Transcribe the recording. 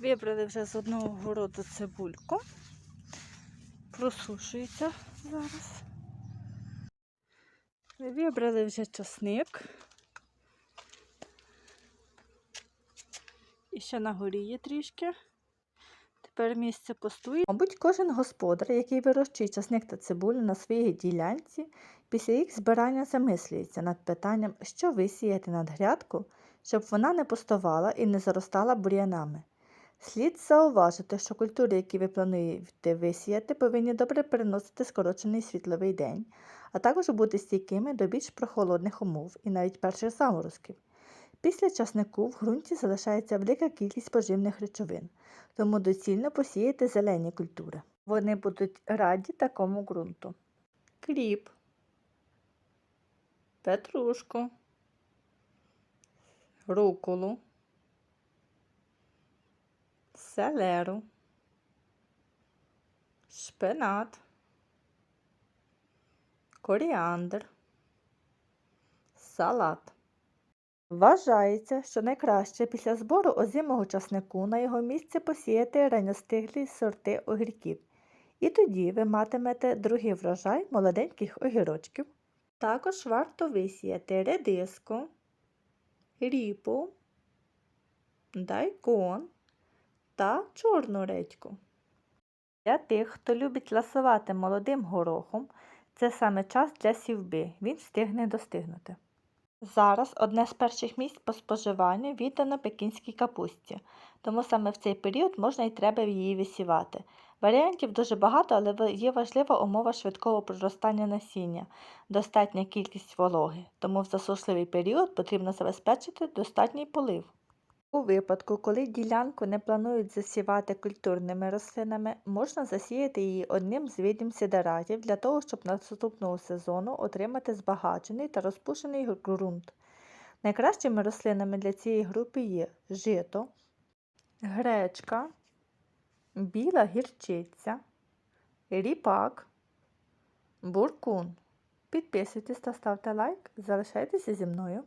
Вибрали вже з одного городу цибульку. Просушується зараз. Вибрали вже часник. І ще на горі є трішки. Тепер місце пустує. Мабуть, кожен господар, який вирощує часник та цибулю на своїй ділянці, після їх збирання замислюється над питанням, що висіяти над грядку, щоб вона не пустувала і не заростала бур'янами. Слід зауважити, що культури, які ви плануєте висіяти, повинні добре переносити скорочений світловий день, а також бути стійкими до більш прохолодних умов і навіть перших заморозків. Після часнику в ґрунті залишається велика кількість поживних речовин, тому доцільно посіяти зелені культури. Вони будуть раді такому ґрунту. Кріп, петрушку, руколу, селеру, шпинат, коріандр, салат. Вважається, що найкраще після збору озимого часнику на його місце посіяти ранньостиглі сорти огірків. І тоді ви матимете другий врожай молоденьких огірочків. Також варто висіяти редиску, ріпу, дайкон та чорну редьку. Для тих, хто любить ласувати молодим горохом, це саме час для сівби, він встигне достигнути. Зараз одне з перших місць по споживанню віддано пекінській капусті, тому саме в цей період можна і треба її висівати. Варіантів дуже багато, але є важлива умова швидкого проростання насіння, достатня кількість вологи, тому в засушливий період потрібно забезпечити достатній полив. У випадку, коли ділянку не планують засівати культурними рослинами, можна засіяти її одним з видів сидератів для того, щоб наступного сезону отримати збагачений та розпушений ґрунт. Найкращими рослинами для цієї групи є жито, гречка, біла гірчиця, ріпак, буркун. Підписуйтесь та ставте лайк, залишайтеся зі мною.